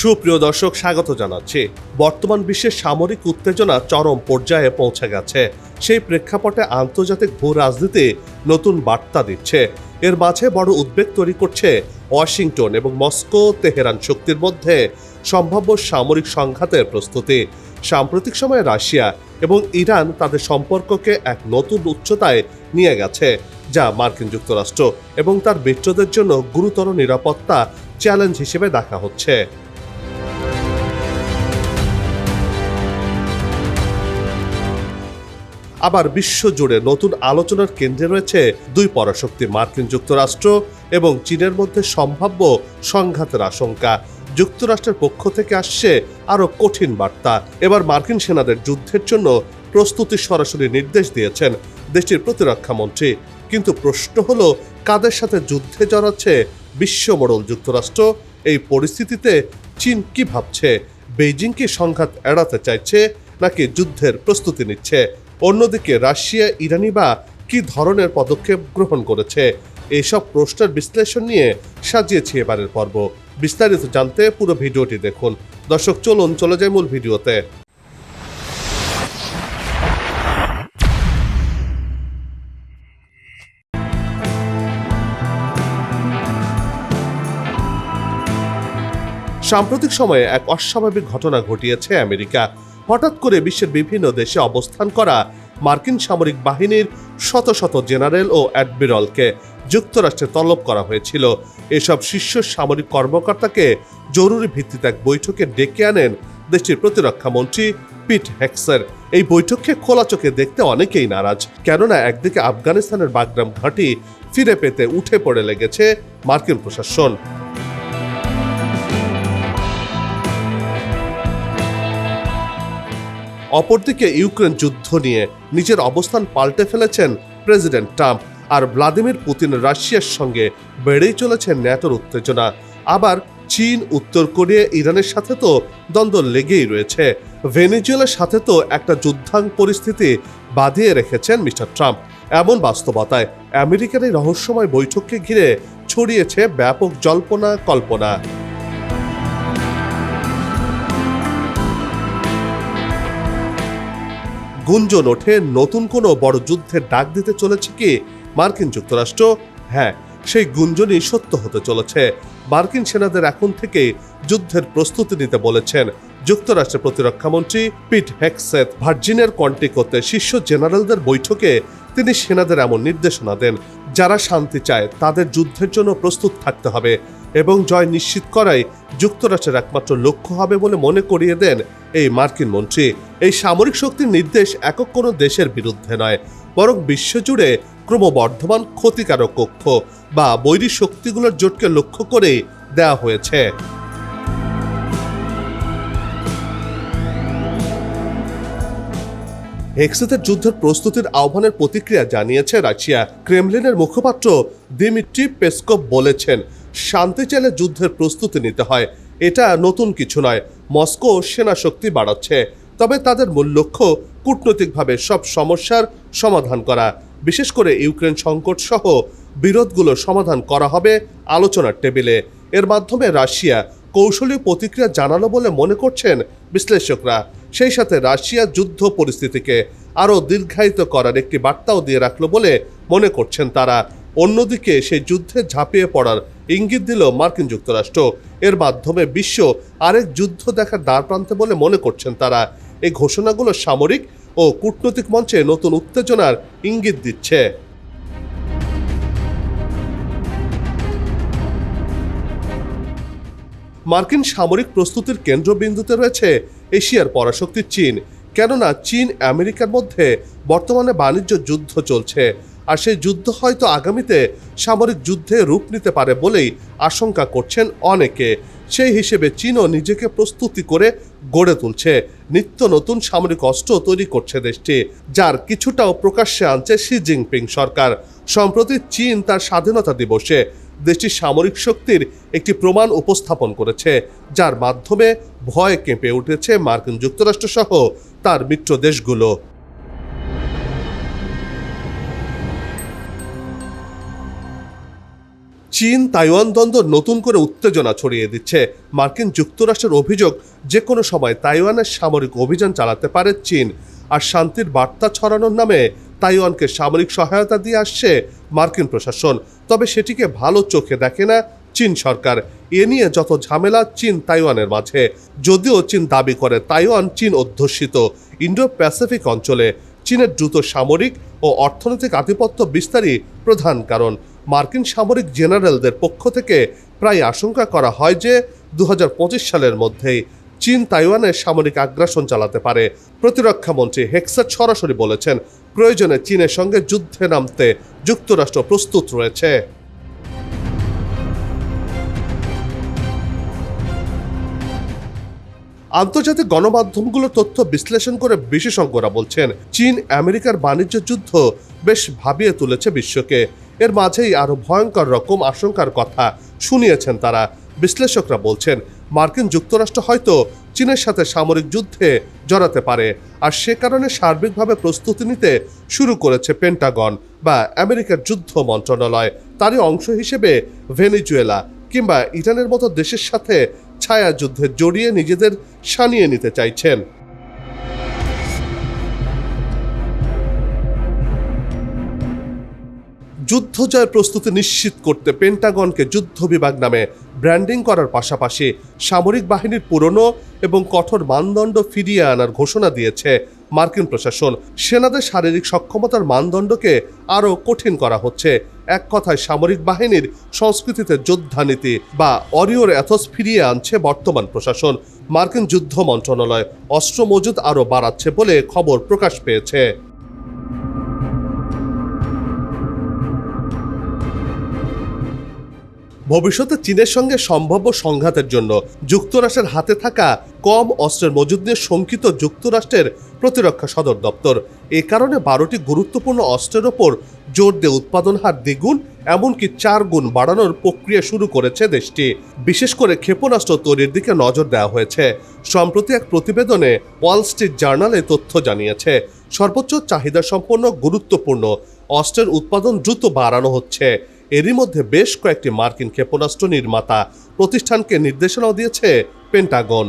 সুপ্রিয় দর্শক, স্বাগত জানাচ্ছি। বর্তমান বিশ্বের সামরিক উত্তেজনা চরম পর্যায়ে পৌঁছে গেছে। সেই প্রেক্ষাপটে আন্তর্জাতিক ভূ রাজনীতি নতুন বার্তা দিচ্ছে। এর মাঝে বড় উদ্বেগ তৈরি করছে ওয়াশিংটন এবং মস্কো, তেহরান শক্তির মধ্যে সম্ভাব্য সামরিক সংঘাতের প্রস্তুতি। সাম্প্রতিক সময়ে রাশিয়া এবং ইরান তাদের সম্পর্ককে এক নতুন উচ্চতায় নিয়ে গেছে, যা মার্কিন যুক্তরাষ্ট্র এবং তার মিত্রদের জন্য গুরুতর নিরাপত্তা চ্যালেঞ্জ হিসেবে দেখা হচ্ছে। আবার বিশ্বজুড়ে নতুন আলোচনার কেন্দ্রে রয়েছে দুই পরাশক্তি মার্কিন যুক্তরাষ্ট্র এবং চীনের মধ্যে সম্ভাব্য সংঘাতের আশঙ্কা। যুক্তরাষ্ট্রের পক্ষ থেকে আসছে আরও কঠিন বার্তা। এবার মার্কিন সেনাদের যুদ্ধের জন্য প্রস্তুতি সরাসরি নির্দেশ দিয়েছেন দেশটির প্রতিরক্ষা মন্ত্রী। কিন্তু প্রশ্ন হলো, কাদের সাথে যুদ্ধে জড়াচ্ছে বিশ্বমোড়ল যুক্তরাষ্ট্র? এই পরিস্থিতিতে চীন কি ভাবছে? বেইজিং কি সংঘাত এড়াতে চাইছে নাকি যুদ্ধের প্রস্তুতি নিচ্ছে? অন্যদিকে রাশিয়া, ইরানি বা কি ধরনের পদক্ষেপ গ্রহণ করেছে এইসব প্রশ্নের বিশ্লেষণ নিয়ে সাজিয়েছি এবারের পর্ব। বিস্তারিত জানতে পুরো ভিডিওটি দেখুন। দর্শক, চলুন, চলে যায় মূল ভিডিওতে। সাম্প্রতিক সময়ে এক অস্বাভাবিক ঘটনা ঘটিয়েছে আমেরিকা। হঠাৎ করে বিশ্বের বিভিন্ন দেশে অবস্থান করা মার্কিন সামরিক বাহিনীর শত শত জেনারেল ও অ্যাডমিরালকে যুক্তরাষ্ট্রে তলব করা হয়েছিল। এসব শীর্ষ সামরিক কর্মকর্তাকে জরুরি ভিত্তিতে এক বৈঠকে ডেকে আনেন দেশটির প্রতিরক্ষা মন্ত্রী পিট হেক্সার। এই বৈঠককে খোলা চোখে দেখতে অনেকেই নারাজ, কেননা একদিকে আফগানিস্তানের বাগরাম ঘাঁটি ফিরে পেতে উঠে পড়ে লেগেছে মার্কিন প্রশাসন। অপরদিকে ইউক্রেন যুদ্ধ নিয়ে নিজের অবস্থান পাল্টে ফেলেছেন প্রেসিডেন্ট ট্রাম্প আর ভ্লাদিমির পুতিন রাশিয়ার সঙ্গে বেড়েই চলেছে ন্যাটোর উত্তেজনা। আবার চীন, উত্তর কোরিয়া, ইরানের সাথে তো দ্বন্দ্ব লেগেই রয়েছে। ভেনেজুয়েলার সাথে তো একটা যুদ্ধাং পরিস্থিতি বাঁধিয়ে রেখেছেন মিস্টার ট্রাম্প। এমন বাস্তবতায় আমেরিকার এই রহস্যময় বৈঠককে ঘিরে ছড়িয়েছে ব্যাপক জল্পনা কল্পনা গুঞ্জন ওঠে, নতুন কোনো বড় যুদ্ধের ডাক দিতে চলেছে কি? মার্কিন যুক্তরাষ্ট্র? হ্যাঁ সেই গুঞ্জনই সত্য হতে চলেছে। মার্কিন সেনাদের এখন থেকে যুদ্ধের প্রস্তুতি নিতে বলেছেন যুক্তরাষ্ট্রের প্রতিরক্ষামন্ত্রী পিট হেক্সেথ। ভার্জিনিয়ার কন্টিকোতে শীর্ষ জেনারেলদের বৈঠকে তিনি সেনাদের এমন নির্দেশনা দেন, যারা শান্তি চায়, তাদের যুদ্ধের জন্য প্রস্তুত থাকতে হবে। এবং জয় নিশ্চিত করাই যুক্তরাষ্ট্রের একমাত্র লক্ষ্য হবে বলে মনে করিয়ে দেন এই মার্কিন মন্ত্রী। এই সামরিক শক্তির নির্দেশ একক কোনো দেশের বিরুদ্ধে নয়, বরং বিশ্বজুড়ে ক্রমবর্ধমান ক্ষতিকারক কক্ষ বা বৈরী শক্তিগুলোর জোটকে লক্ষ্য করে দেওয়া হয়েছে। হেক্সেতের যুদ্ধের প্রস্তুতির আহ্বানের প্রতিক্রিয়া জানিয়েছে রাশিয়া। ক্রেমলিনের মুখপাত্র দিমিট্রি পেসকভ বলেছেন শান্তি চাইলে যুদ্ধের প্রস্তুতি নিতে হয়। এটা নতুন কিছু নয়। মস্কো সেনা শক্তি বাড়াচ্ছে। তবে তাদের মূল লক্ষ্য কূটনৈতিকভাবে সব সমস্যার সমাধান করা। বিশেষ করে ইউক্রেন সংকট সহ বিরোধগুলো সমাধান করা হবে আলোচনার টেবিলে। এর মাধ্যমে রাশিয়া কৌশলী প্রতিক্রিয়া জানালো বলে মনে করছেন বিশ্লেষকরা। সেই সাথে রাশিয়া যুদ্ধ পরিস্থিতিকে আরও দীর্ঘায়িত করার একটি বার্তাও দিয়ে রাখল বলে মনে করছেন তারা। অন্যদিকে সেই যুদ্ধে ঝাঁপিয়ে পড়ার ইঙ্গিত দিল মার্কিন যুক্তরাষ্ট্র। এর মাধ্যমে বিশ্ব আরেক যুদ্ধ দেখার দ্বার প্রান্তে বলে মনে করছেন তারা। এই ঘোষণাগুলো সামরিক ও কূটনৈতিক মঞ্চে নতুন উত্তেজনার ইঙ্গিত দিচ্ছে। মার্কিন সামরিক প্রস্তুতির কেন্দ্রবিন্দুতে রয়েছে এশিয়ার পরাশক্তি চীন। কেননা চীন আমেরিকার মধ্যে বর্তমানে বাণিজ্য যুদ্ধ চলছে। আর সেই যুদ্ধ হয়তো আগামীতে সামরিক যুদ্ধে রূপ নিতে পারে বলেই আশঙ্কা করছেন অনেকে। সেই হিসেবে চীনও নিজেকে প্রস্তুতি করে গড়ে তুলছে। নিত্য নতুন সামরিক অস্ত্র তৈরি করছে দেশটি, যার কিছুটাও প্রকাশ্যে আনছে শি জিনপিং সরকার। সম্প্রতি চীন তার স্বাধীনতা দিবসে দেশটির সামরিক শক্তির একটি প্রমাণ উপস্থাপন করেছে, যার মাধ্যমে ভয় কেঁপে উঠেছে মার্কিন যুক্তরাষ্ট্র সহ তার মিত্র দেশগুলো। চীন তাইওয়ান দ্বন্দ্ব নতুন করে উত্তেজনা ছড়িয়ে দিচ্ছে। মার্কিন যুক্তরাষ্ট্রের অভিযোগ যে কোনো সময় তাইওয়ানের সামরিক অভিযান চালাতে পারে চীন। আর শান্তির বার্তা ছড়ানোর নামে তাইওয়ানকে সামরিক সহায়তা দিয়ে আসছে মার্কিন প্রশাসন। তবে সেটিকে ভালো চোখে দেখে না চীন সরকার। এ নিয়ে যত ঝামেলা চীন তাইওয়ানের মাঝে। যদিও চীন দাবি করে তাইওয়ান চীন অধ্যুষিত ইন্ডো প্যাসিফিক অঞ্চলে। চীনের দ্রুত সামরিক ও অর্থনৈতিক আধিপত্য বিস্তারই প্রধান কারণ। মার্কিন সামরিক জেনারেলদের পক্ষ থেকে প্রায় আশঙ্কা করা হয় যে দু হাজার পঁচিশ সালের মধ্যেই চীন তাইওয়ানের সামরিক আগ্রাসন চালাতে পারে। প্রতিরক্ষামন্ত্রী হেক্সার সরাসরি বলেছেন, প্রয়োজনে চীনের সঙ্গে যুদ্ধে নামতে যুক্তরাষ্ট্র প্রস্তুত রয়েছে। আন্তর্জাতিক গণমাধ্যমগুলোর তথ্য বিশ্লেষণ করে বিশেষজ্ঞরা বলছেন, চীন আমেরিকার বাণিজ্য যুদ্ধ বেশ ভাবিয়ে তুলেছে বিশ্বকে। এর মাঝেই আরও ভয়ঙ্কর রকম আশঙ্কার কথা শুনিয়েছেন তারা। বিশ্লেষকরা বলছেন, মার্কিন যুক্তরাষ্ট্র হয়তো চীনের সাথে সামরিক যুদ্ধে জড়াতে পারে আর সে কারণে সার্বিকভাবে প্রস্তুতি নিতে শুরু করেছে পেন্টাগন বা আমেরিকার যুদ্ধ মন্ত্রণালয়। তারই অংশ হিসেবে ভেনিজুয়েলা কিংবা ইরানের মতো দেশের সাথে ছায়া যুদ্ধে জড়িয়ে নিজেদের সানিয়ে নিতে চাইছেন। যুদ্ধ জয়ের প্রস্তুতি নিশ্চিত করতে পেন্টাগনকে যুদ্ধ বিভাগ নামে ব্র্যান্ডিং করার পাশাপাশি সামরিক বাহিনীর পুরনো এবং কঠোর মানদণ্ড ফিরিয়ে আনার ঘোষণা দিয়েছে মার্কিন প্রশাসন। সেনাদের শারীরিক সক্ষমতার মানদণ্ডকে আরও কঠিন করা হচ্ছে। এক কথায়, সামরিক বাহিনীর সংস্কৃতিতে যোদ্ধানীতি বা অরিওর অ্যাথস ফিরিয়ে আনছে বর্তমান প্রশাসন। মার্কিন যুদ্ধ মন্ত্রণালয় অস্ত্র মজুদ আরও বাড়াচ্ছে বলে খবর প্রকাশ পেয়েছে। ভবিষ্যতে চীনের সঙ্গে সম্ভাব্য সংঘাতের জন্য যুক্তরাষ্ট্রের হাতে থাকা কম অস্ত্রের মজুদ নিয়ে শঙ্কিত যুক্তরাষ্ট্রের প্রতিরক্ষা সদর দপ্তর। এ কারণে বারোটি গুরুত্বপূর্ণ অস্ত্রের ওপর জোর দিয়ে উৎপাদন হার দ্বিগুণ, এমনকি চার গুণ বাড়ানোর প্রক্রিয়া শুরু করেছে দেশটি। বিশেষ করে ক্ষেপণাস্ত্র তৈরির দিকে নজর দেওয়া হয়েছে। সম্প্রতি এক প্রতিবেদনে ওয়াল স্ট্রিট জার্নালে তথ্য জানিয়েছে, সর্বোচ্চ চাহিদা সম্পন্ন গুরুত্বপূর্ণ অস্ত্রের উৎপাদন দ্রুত বাড়ানো হচ্ছে। এরই মধ্যে বেশ কয়েকটি মার্কিন ক্ষেপণাস্ত্র নির্মাতা প্রতিষ্ঠানকে নির্দেশনাও দিয়েছে পেন্টাগন।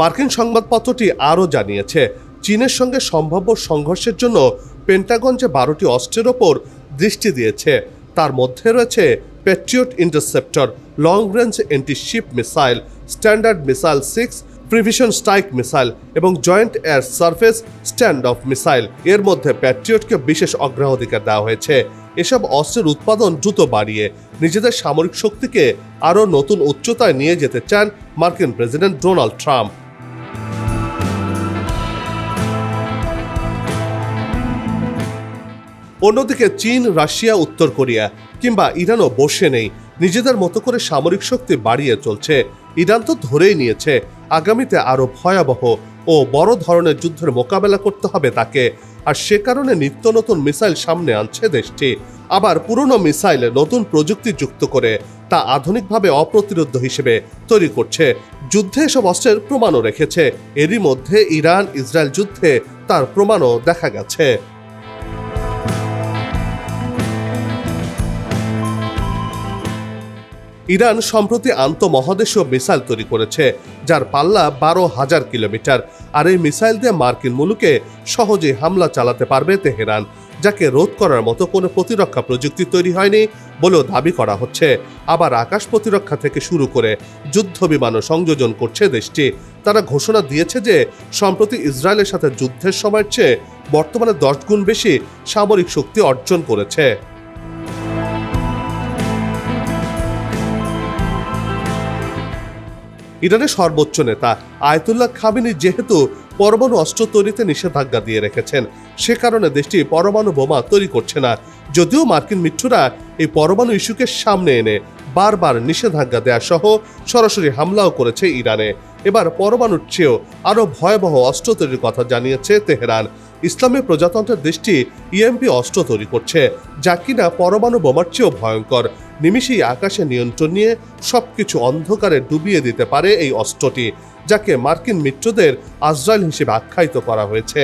মার্কিন সংবাদপত্রটি আরও জানিয়েছে, চীনের সঙ্গে সম্ভাব্য সংঘর্ষের জন্য পেন্টাগন যে বারোটি অস্ত্রের ওপর দৃষ্টি দিয়েছে, তার মধ্যে রয়েছে Patriot interceptor long range antiship missile standard missile six precision strike missile এবং joint air surface stand off missile এর মধ্যে প্যাট্রিয়টকে বিশেষ অগ্রাধিকার দেওয়া হয়েছে। এসব অস্ত্রের উৎপাদন দ্রুত বাড়িয়ে নিজেদের সামরিক শক্তিকে আরও নতুন উচ্চতায় নিয়ে যেতে চান মার্কিন প্রেসিডেন্ট ডোনাল্ড ট্রাম্প। অন্যদিকে চীন, রাশিয়া, উত্তর কোরিয়া কিংবা ইরানও বসে নেই। নিজেদের মতো করে সামরিক শক্তি বাড়িয়ে চলছে। ইরান তো ধরেই নিয়েছে, আগামীতে আরও ভয়াবহ ও বড় ধরনের যুদ্ধের মোকাবেলা করতে হবে তাকে। আর সে কারণে নিত্য নতুন মিসাইল সামনে আনছে দেশটি। আবার পুরনো মিসাইলে নতুন প্রযুক্তি যুক্ত করে তা আধুনিকভাবে অপ্রতিরোধ হিসেবে তৈরি করছে। যুদ্ধে এসব অস্ত্রের প্রমাণও রেখেছে। এরই মধ্যে ইরান ইসরায়েল যুদ্ধে তার প্রমাণও দেখা গেছে। ইরান সম্প্রতি আন্তঃমহাদেশীয় মিসাইল তৈরি করেছে, যার পাল্লা বারো হাজার কিলোমিটার। আর এই মিসাইল দিয়ে মার্কিন মুলুকে সহজেই হামলা চালাতে পারবে তেহরান, যাকে রোধ করার মতো কোনো প্রতিরক্ষা প্রযুক্তি তৈরি হয়নি বলেও দাবি করা হচ্ছে। আবার আকাশ প্রতিরক্ষা থেকে শুরু করে যুদ্ধ বিমানও সংযোজন করছে দেশটি। তারা ঘোষণা দিয়েছে যে, সম্প্রতি ইসরায়েলের সাথে যুদ্ধের সময়ের চেয়ে বর্তমানে দশ গুণ বেশি সামরিক শক্তি অর্জন করেছে। ইরানের সর্বোচ্চ নেতা আয়তুল্লাহ খামিনি যেহেতু পরমাণু অস্ত্র তৈরিতে নিষেধাজ্ঞা দিয়ে রেখেছেন, সে কারণে দেশটি পরমাণু বোমা তৈরি করছে না। যদিও মার্কিন মিত্ররা এই পরমাণু ইস্যুকে সামনে এনে বারবার নিষেধাজ্ঞা দেয়া সহ সরাসরি হামলাও করেছে ইরানে। এবার পরমাণুর চেয়েও আরও ভয়াবহ অস্ত্র তৈরির কথা জানিয়েছে তেহরান। ইসলামী প্রজাতন্ত্রের দেশটি ইএমপি অস্ত্র তৈরি করছে, যা কিনা পরমাণু বোমার চেয়েও ভয়ঙ্কর। নিমিষেই আকাশে নিয়ন্ত্রণ নিয়ে সবকিছু অন্ধকারে ডুবিয়ে দিতে পারে এই অস্ত্রটি, যাকে মার্কিন মিত্রদের আজরাইল হিসেবে আখ্যায়িত করা হয়েছে।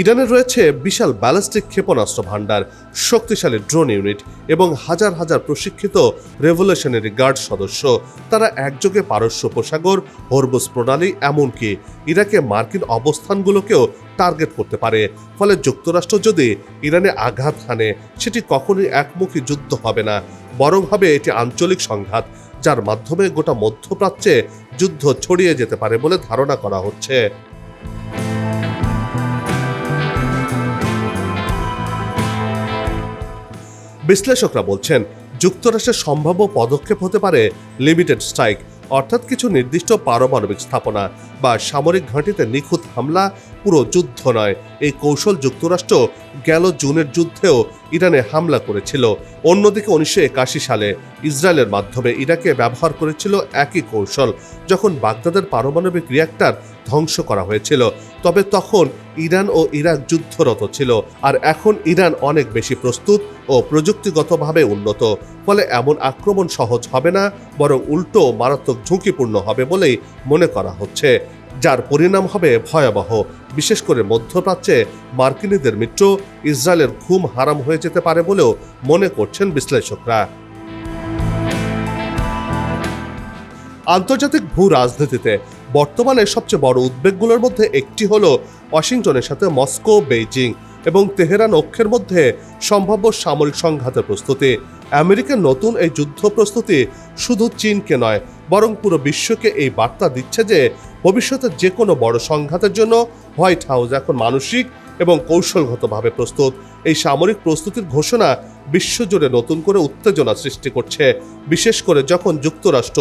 ইরানের রয়েছে বিশাল ব্যালিস্টিক ক্ষেপণাস্ত্র ভাণ্ডার, শক্তিশালী ড্রোন ইউনিট এবং হাজার হাজার প্রশিক্ষিত রেভলিউশনারি গার্ড সদস্য। তারা একযোগে পারস্য উপসাগর হরবুজ প্রণালী এমনকি ইরাকে মার্কিন অবস্থানগুলোকেও টার্গেট করতে পারে। ফলে যুক্তরাষ্ট্র যদি ইরানে আঘাত হানে, সেটি কখনোই একমুখী যুদ্ধ হবে না। বরং হবে এটি আঞ্চলিক সংঘাত, যার মাধ্যমে গোটা মধ্যপ্রাচ্যে যুদ্ধ ছড়িয়ে যেতে পারে বলে ধারণা করা হচ্ছে। বিশ্লেষকরা বলছেন, যুক্তরাষ্ট্রের সম্ভাব্য পদক্ষেপ হতে পারে লিমিটেড স্ট্রাইক, অর্থাৎ কিছু নির্দিষ্ট পারমাণবিক স্থাপনা বা সামরিক ঘাঁটিতে নিখুঁত হামলা পুরো যুদ্ধ নয়। এই কৌশল যুক্তরাষ্ট্র গেল জুনের যুদ্ধেও ইরানে হামলা করেছিল। অন্যদিকে উনিশশো একাশি সালে ইসরায়েলের মাধ্যমে ইরাকে ব্যবহার করেছিল একই কৌশল, যখন বাগদাদের পারমাণবিক রিয়াক্টর ধ্বংস করা হয়েছিল। তবে তখন ইরান ও ইরাক যুদ্ধরত ছিল আর এখন ইরান অনেক বেশি প্রস্তুত ও প্রযুক্তিগতভাবে উন্নত। ফলে এমন আক্রমণ সহজ হবে না, বরং উল্টো মারাত্মক ঝুঁকিপূর্ণ হবে বলেই মনে করা হচ্ছে। যার পরিণাম হবে ভয়াবহ। বিশেষ করে মধ্যপ্রাচ্যে মার্কিনীদের মিত্র ইসরায়েলের ঘুম হারাম হয়ে যেতে পারে বলেও মনে করছেন বিশ্লেষকরা। আন্তর্জাতিক ভূ রাজনীতিতে বর্তমানে সবচেয়ে বড় উদ্বেগগুলোর মধ্যে একটি হলো ওয়াশিংটনের সাথে মস্কো, বেইজিং এবং তেহরান অক্ষের মধ্যে সম্ভাব্য সামরিক সংঘাতের প্রস্তুতি। আমেরিকার নতুন এই যুদ্ধ প্রস্তুতি শুধু চীনকে নয়, বরং পুরো বিশ্বকে এই বার্তা দিচ্ছে যে ভবিষ্যতে যে কোনো বড় সংঘাতের জন্য হোয়াইট হাউস এখন মানসিক এবং কৌশলগতভাবে প্রস্তুত। এই সামরিক প্রস্তুতির ঘোষণা বিশ্বজুড়ে নতুন করে উত্তেজনা সৃষ্টি করছে, বিশেষ করে যখন যুক্তরাষ্ট্র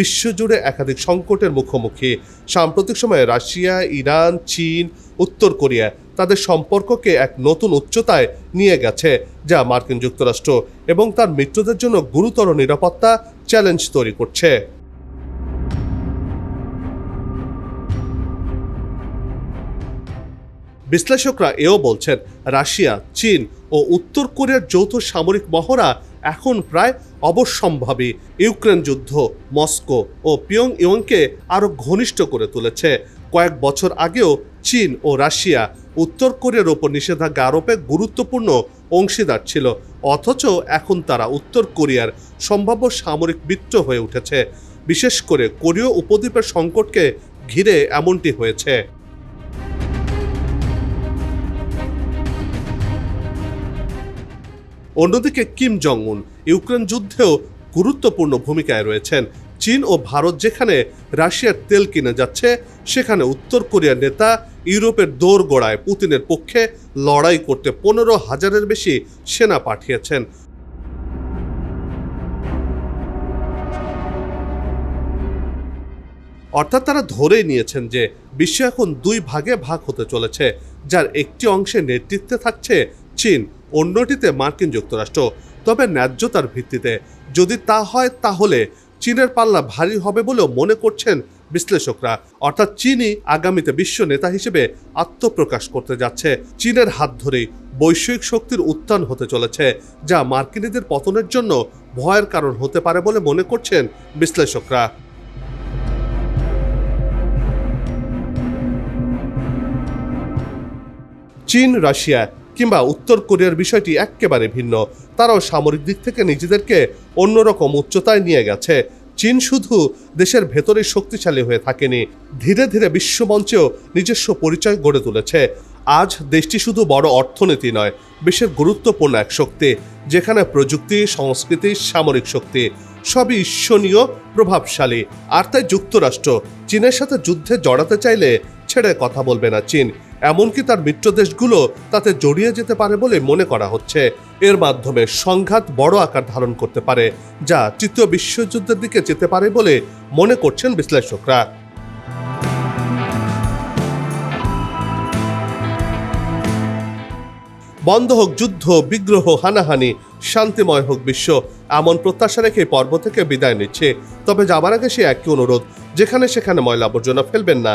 বিশ্বজুড়ে একাধিক সংকটের মুখোমুখি। সাম্প্রতিক সময়ে রাশিয়া, ইরান, চীন, উত্তর কোরিয়া তাদের সম্পর্ককে এক নতুন উচ্চতায় নিয়ে গেছে, যা মার্কিন যুক্তরাষ্ট্র এবং তার মিত্রদের জন্য গুরুতর নিরাপত্তা চ্যালেঞ্জ তৈরি করছে। বিশ্লেষকরা এও বলছেন, রাশিয়া, চীন ও উত্তর কোরিয়ার যৌথ সামরিক মহড়া এখন প্রায় অবশ্যম্ভাবী ইউক্রেন যুদ্ধ, মস্কো ও পিয়ং ইয়ংকে আরও ঘনিষ্ঠ করে তুলেছে। কয়েক বছর আগেও চীন ও রাশিয়া উত্তর কোরিয়ার ওপর নিষেধাজ্ঞা আরোপে গুরুত্বপূর্ণ অংশীদার ছিল, অথচ এখন তারা উত্তর কোরিয়ার সম্ভাব্য সামরিক মিত্র হয়ে উঠেছে। বিশেষ করে কোরীয় উপদ্বীপের সংকটকে ঘিরে এমনটি হয়েছে। অন্যদিকে কিম জং উন ইউক্রেন যুদ্ধেও গুরুত্বপূর্ণ ভূমিকায় রয়েছেন। চীন ও ভারত যেখানে রাশিয়ার তেল কিনে যাচ্ছে, সেখানে উত্তর কোরিয়ার নেতা ইউরোপের দৌড় দোরগোড়ায় পুতিনের পক্ষে লড়াই করতে পনেরো হাজারের বেশি সেনা পাঠিয়েছেন। অর্থাৎ তারা ধরেই নিয়েছেন যে বিশ্ব এখন দুই ভাগে ভাগ হতে চলেছে, যার একটি অংশে নেতৃত্বে থাকছে চীন অন্যটিতে মার্কিন যুক্তরাষ্ট্র। তবে ন্যায্যতার ভিত্তিতে যদি তা হয়, তাহলে চীনের পাল্লা ভারী হবে বলেও মনে করছেন বিশ্লেষকরা। অর্থাৎ চীনই আগামীতে বিশ্ব নেতা হিসেবে আত্মপ্রকাশ করতে যাচ্ছে। চীনের হাত ধরেই বৈশ্বিক শক্তির উত্থান হতে চলেছে, যা মার্কিনীদের পতনের জন্য ভয়ের কারণ হতে পারে বলে মনে করছেন বিশ্লেষকরা। চীন, রাশিয়া কিংবা উত্তর কোরিয়ার বিষয়টি একেবারে ভিন্ন। তারাও সামরিক দিক থেকে নিজেদেরকে অন্যরকম উচ্চতায় নিয়ে গেছে। চীন শুধু দেশের ভেতরে শক্তিশালী হয়ে থাকেনি। ধীরে ধীরে বিশ্বমঞ্চেও নিজস্ব পরিচয় গড়ে তুলেছে। আজ দেশটি শুধু বড় অর্থনীতি নয়, বিশ্বের গুরুত্বপূর্ণ এক শক্তি, যেখানে প্রযুক্তি, সংস্কৃতি, সামরিক শক্তি সবই ঈশ্বনীয় প্রভাবশালী। আর তাই যুক্তরাষ্ট্র চীনের সাথে যুদ্ধে জড়াতে চাইলে ছেড়ে কথা বলবে না চীন। এমনকি তার মিত্র দেশগুলো তাতে জড়িয়ে যেতে পারে বলে মনে করা হচ্ছে। এর মাধ্যমে সংঘাত বড় আকার ধারণ করতে পারে, যা তৃতীয় বিশ্বযুদ্ধের দিকে যেতে পারে বলে মনে করছেন বিশ্লেষকরা। বন্ধ হোক যুদ্ধ, বিগ্রহ, হানাহানি, শান্তিময় হোক বিশ্ব, এমন প্রত্যাশা রেখে পর্ব থেকে বিদায় নিচ্ছে। তবে যাবার আগে সে একই অনুরোধ, যেখানে সেখানে ময়লা আবর্জনা ফেলবেন না।